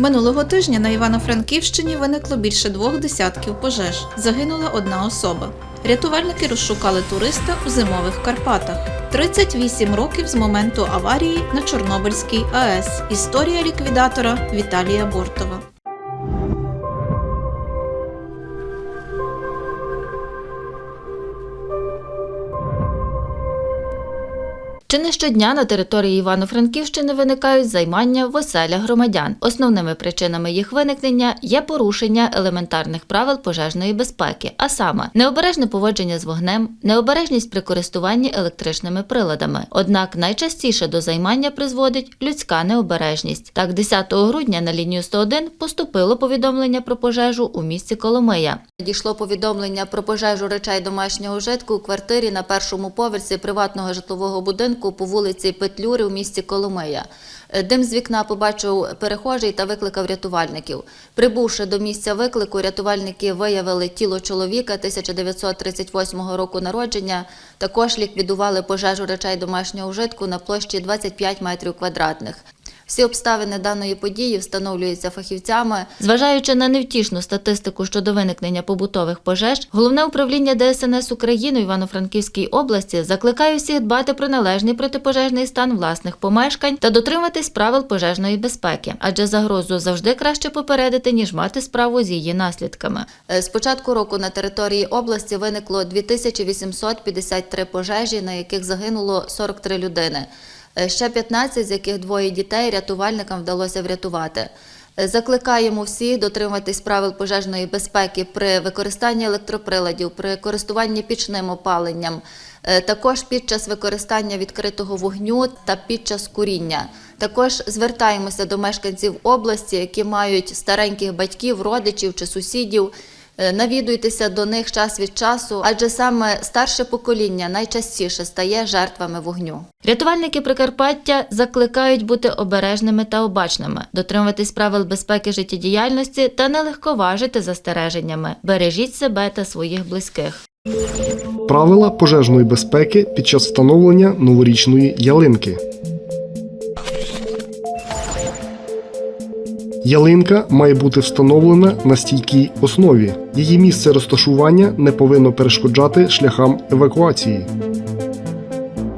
Минулого тижня на Івано-Франківщині виникло більше двох десятків пожеж. Загинула одна особа. Рятувальники розшукали туриста у зимових Карпатах. 38 років з моменту аварії на Чорнобильській АЕС. Історія ліквідатора Віталія Бортова. Чи не щодня на території Івано-Франківщини виникають займання в оселях громадян. Основними причинами їх виникнення є порушення елементарних правил пожежної безпеки, а саме необережне поводження з вогнем, необережність при користуванні електричними приладами. Однак найчастіше до займання призводить людська необережність. Так, 10 грудня на лінію 101 поступило повідомлення про пожежу у місті Коломия. Дійшло повідомлення про пожежу речей домашнього вжитку у квартирі на першому поверсі приватного житлового будинку по вулиці Петлюри у місті Коломия. Е, Дим з вікна побачив перехожий та викликав рятувальників. Прибувши до місця виклику, рятувальники виявили тіло чоловіка 1938 року народження. Також ліквідували пожежу речей домашнього вжитку на площі 25 метрів квадратних. Всі обставини даної події встановлюються фахівцями. Зважаючи на невтішну статистику щодо виникнення побутових пожеж, головне управління ДСНС України в Івано-Франківській області закликає всіх дбати про належний протипожежний стан власних помешкань та дотриматись правил пожежної безпеки, адже загрозу завжди краще попередити ніж мати справу з її наслідками. Е, З початку року на території області виникло 2853 пожежі, на яких загинуло 43 людини. Е, Ще 15, з яких двоє дітей рятувальникам вдалося врятувати. Е, Закликаємо всіх дотриматись правил пожежної безпеки при використанні електроприладів, при користуванні пічним опаленням, е, також під час використання відкритого вогню та під час куріння. Також звертаємося до мешканців області, які мають стареньких батьків, родичів чи сусідів. Е, Навідуйтеся до них час від часу, адже саме старше покоління найчастіше стає жертвами вогню. Рятувальники Прикарпаття закликають бути обережними та обачними, дотримуватись правил безпеки життєдіяльності та не легковажити застереженнями. Бережіть себе та своїх близьких. Правила пожежної безпеки під час встановлення новорічної ялинки. Ялинка має бути встановлена на стійкій основі. Її місце розташування не повинно перешкоджати шляхам евакуації.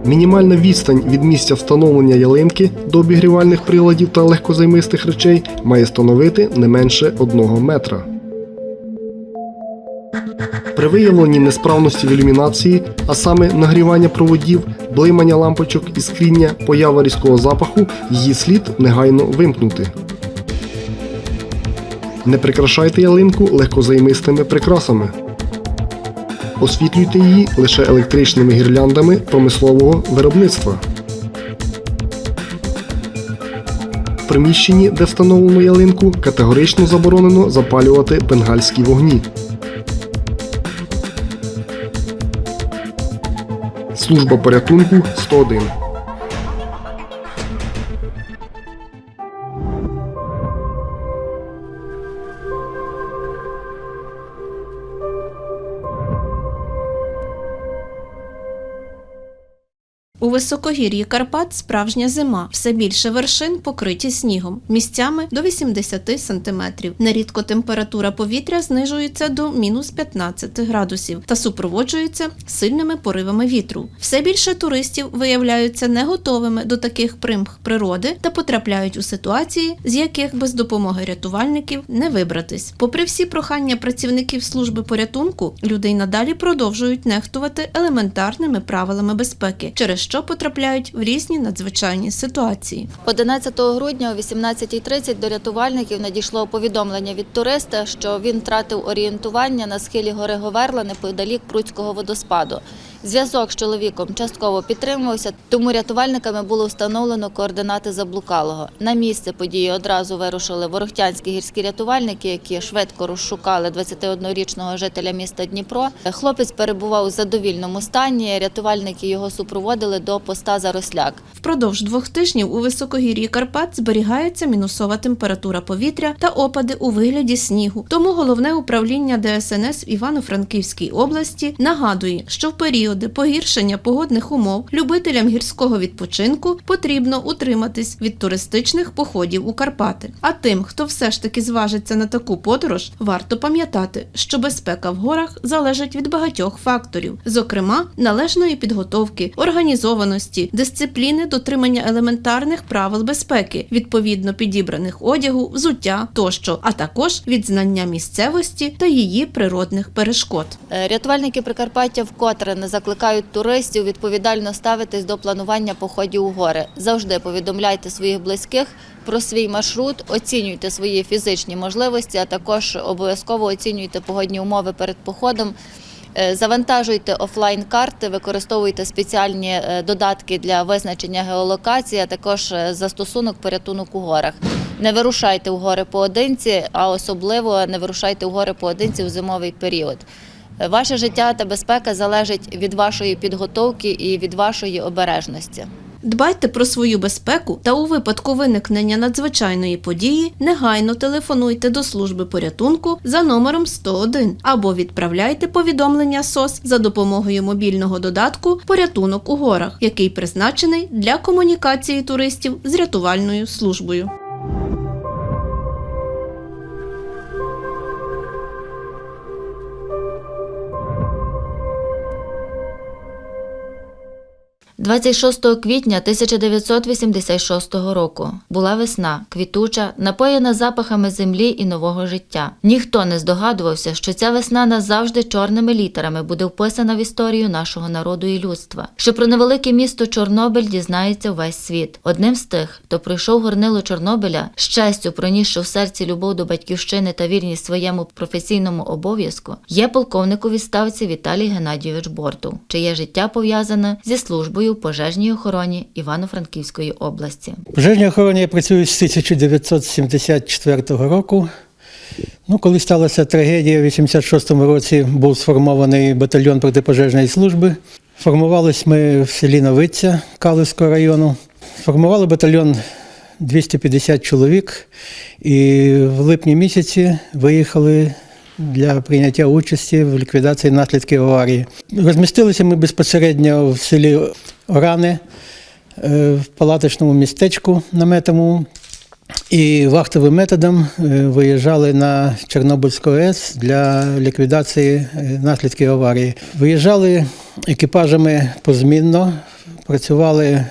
Мінімальна відстань від місця встановлення ялинки до обігрівальних приладів та легкозаймистих речей має становити не менше 1 метра. При виявленні несправності в ілюмінації, а саме нагрівання проводів, блимання лампочок і скріння, поява різкого запаху, її слід негайно вимкнути. Не прикрашайте ялинку легкозаймистими прикрасами. Освітлюйте її лише електричними гірляндами промислового виробництва. В приміщенні, де встановлено ялинку, категорично заборонено запалювати бенгальські вогні. Служба порятунку 101. У високогір'ї Карпат справжня зима. Все більше вершин покриті снігом, місцями до 80 сантиметрів. Нерідко температура повітря знижується до мінус 15 градусів та супроводжується сильними поривами вітру. Все більше туристів виявляються не готовими до таких примх природи та потрапляють у ситуації, з яких без допомоги рятувальників не вибратись. Попри всі прохання працівників служби порятунку, люди й надалі продовжують нехтувати елементарними правилами безпеки, через що потрапляють в різні надзвичайні ситуації. 11 грудня о 18.30 до рятувальників надійшло повідомлення від туриста, що він втратив орієнтування на схилі гори Говерла неподалік Пруцького водоспаду. Зв'язок з чоловіком частково підтримувався, тому рятувальниками було встановлено координати заблукалого. На місце події одразу вирушили ворохтянські гірські рятувальники, які швидко розшукали 21-річного жителя міста Дніпро. Хлопець перебував у задовільному стані. Рятувальники його супроводили до поста Заросляк. Впродовж двох тижнів у високогір'ї Карпат зберігається мінусова температура повітря та опади у вигляді снігу. Тому головне управління ДСНС в Івано-Франківській області нагадує, що в період періоди погіршення погодних умов любителям гірського відпочинку потрібно утриматись від туристичних походів у Карпати. А тим, хто все ж таки зважиться на таку подорож, варто пам'ятати, що безпека в горах залежить від багатьох факторів, зокрема належної підготовки, організованості, дисципліни, дотримання елементарних правил безпеки, відповідно підібраних одягу, взуття тощо, а також від знання місцевості та її природних перешкод. Е, Рятувальники Прикарпаття вкотре не закликають туристів відповідально ставитись до планування походів у гори. Завжди повідомляйте своїх близьких про свій маршрут, оцінюйте свої фізичні можливості, а також обов'язково оцінюйте погодні умови перед походом. Е, Завантажуйте офлайн-карти, використовуйте спеціальні е, додатки для визначення геолокації, а також е, застосунок порятунок у горах. Не вирушайте в гори поодинці, а особливо не вирушайте в гори поодинці у зимовий період. Ваше життя та безпека залежить від вашої підготовки і від вашої обережності. Дбайте про свою безпеку та у випадку виникнення надзвичайної події негайно телефонуйте до служби порятунку за номером 101 або відправляйте повідомлення СОС за допомогою мобільного додатку Порятунок у горах, який призначений для комунікації туристів з рятувальною службою. – 26 квітня 1986 року була весна, квітуча, напоєна запахами землі і нового життя. Ніхто не здогадувався, що ця весна назавжди чорними літерами буде вписана в історію нашого народу і людства. Що про невелике місто Чорнобиль дізнається весь світ. Одним з тих, хто пройшов горнило Чорнобиля, з честю пронісши в серці любов до батьківщини та вірність своєму професійному обов'язку, є полковник у відставці Віталій Геннадійович Бортов, чиє життя пов'язане зі службою в пожежній охороні Івано-Франківської області. Пожежній охороні я працюю з 1974 року. Ну, коли сталася трагедія, в 86-му році був сформований батальйон протипожежної служби. Формувались ми в селі Новиця Калицького району. Формували батальйон 250 чоловік і в липні місяці виїхали для прийняття участі в ліквідації наслідків аварії. Розмістилися ми безпосередньо в селі Орани, е, в палаточному містечку наметовому. І вахтовим методом е, виїжджали на Чорнобильську АЕС для ліквідації е, наслідків аварії. Виїжджали екіпажами позмінно, працювали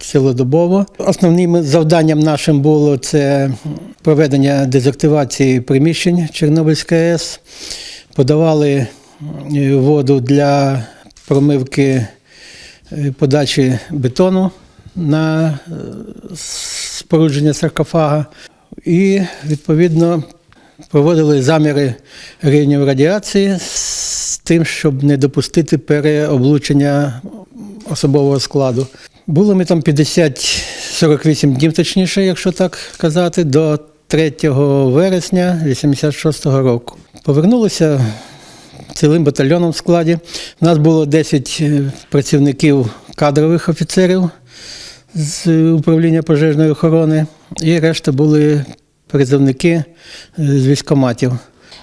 цілодобово. Основним завданням нашим було це проведення дезактивації приміщень Чорнобильської АЕС. Подавали е, воду для промивки е, подачі бетону на е, спорудження саркофага. І, відповідно, проводили заміри рівнів радіації з тим, щоб не допустити переоблучення особового складу. Було ми там 50-48 днів, точніше, якщо так казати, до 3 вересня 86-го року. Повернулися цілим батальйоном в складі. У нас було 10 е, працівників кадрових офіцерів з управління пожежної охорони, і решта були призовники е, з військоматів.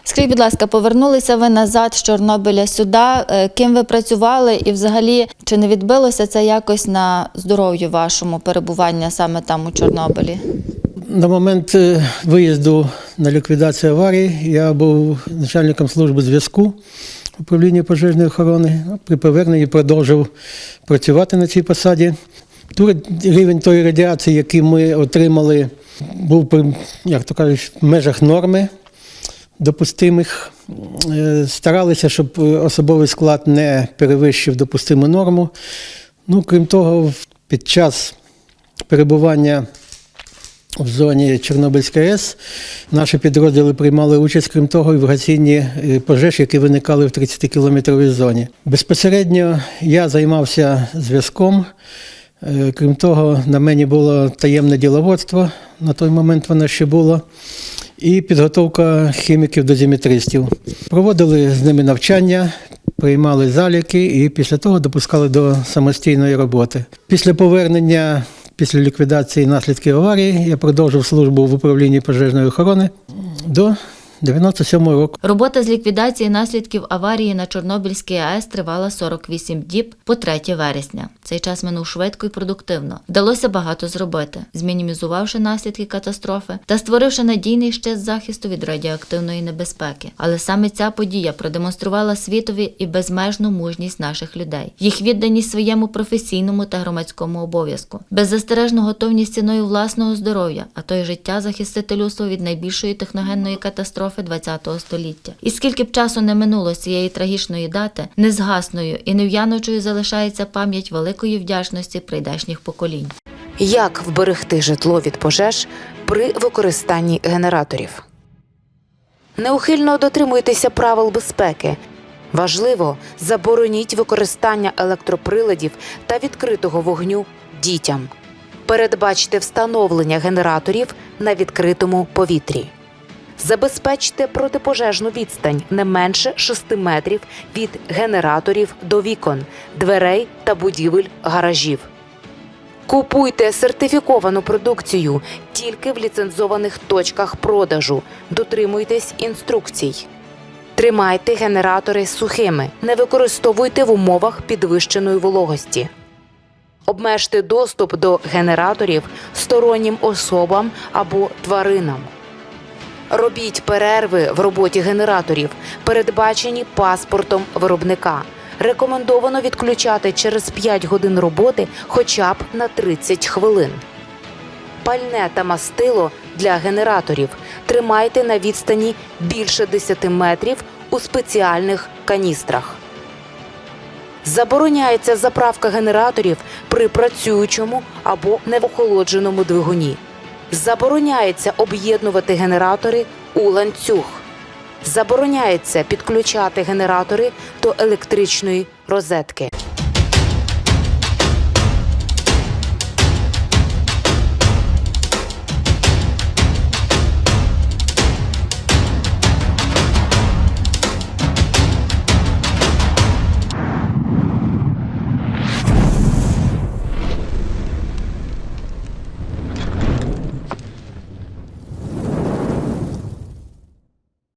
Скажіть, будь ласка, повернулися ви назад з Чорнобиля сюди. Е, Ким ви працювали, і взагалі чи не відбилося це якось на здоров'ю вашому перебування саме там у Чорнобилі? На момент е, виїзду на ліквідацію аварії я був начальником служби зв'язку управління пожежної охорони. При поверненні продовжив працювати на цій посаді. Рівень тої радіації, який ми отримали, був як то кажуть, в межах норми допустимих. Е, Старалися, щоб особовий склад не перевищив допустиму норму. Ну, крім того, під час перебування в зоні Чорнобильської АЕС наші підрозділи приймали участь, крім того, і в гасінні е, пожеж, які виникали в 30-кілометровій зоні. Безпосередньо я займався зв'язком. Е, Крім того, на мені було таємне діловодство, на той момент воно ще було, і підготовка хіміків до зіметристів. Проводили з ними навчання, приймали заліки і після того допускали до самостійної роботи. Після повернення, після ліквідації наслідків аварії, я продовжив службу в управлінні пожежної охорони до 97 року. Робота з ліквідації наслідків аварії на Чорнобильській АЕС тривала 48 діб по 3 вересня. Цей час минув швидко і продуктивно. Вдалося багато зробити, змінімізувавши наслідки катастрофи та створивши надійний щит захисту від радіоактивної небезпеки. Але саме ця подія продемонструвала світові і безмежну мужність наших людей, їх відданість своєму професійному та громадському обов'язку, беззастережну готовність ціною власного здоров'я, а то й життя захистити людство від найбільшої техногенної катастрофи ХХ століття. І скільки б часу не минуло з цієї трагічної дати, незгасною і нев'яночою залишається пам'ять великої вдячності прийдешніх поколінь. Як вберегти житло від пожеж при використанні генераторів? Неухильно дотримуйтеся правил безпеки. Важливо, забороніть використання електроприладів та відкритого вогню дітям. Передбачте встановлення генераторів на відкритому повітрі. Забезпечте протипожежну відстань не менше 6 метрів від генераторів до вікон, дверей та будівель гаражів. Купуйте сертифіковану продукцію тільки в ліцензованих точках продажу. Дотримуйтесь інструкцій. Тримайте генератори сухими. Не використовуйте в умовах підвищеної вологості. Обмежте доступ до генераторів стороннім особам або тваринам. Робіть перерви в роботі генераторів, передбачені паспортом виробника. Рекомендовано відключати через 5 годин роботи хоча б на 30 хвилин. Пальне та мастило для генераторів тримайте на відстані більше 10 метрів у спеціальних каністрах. Забороняється заправка генераторів при працюючому або неохолодженому двигуні. Забороняється об'єднувати генератори у ланцюг. Забороняється підключати генератори до електричної розетки.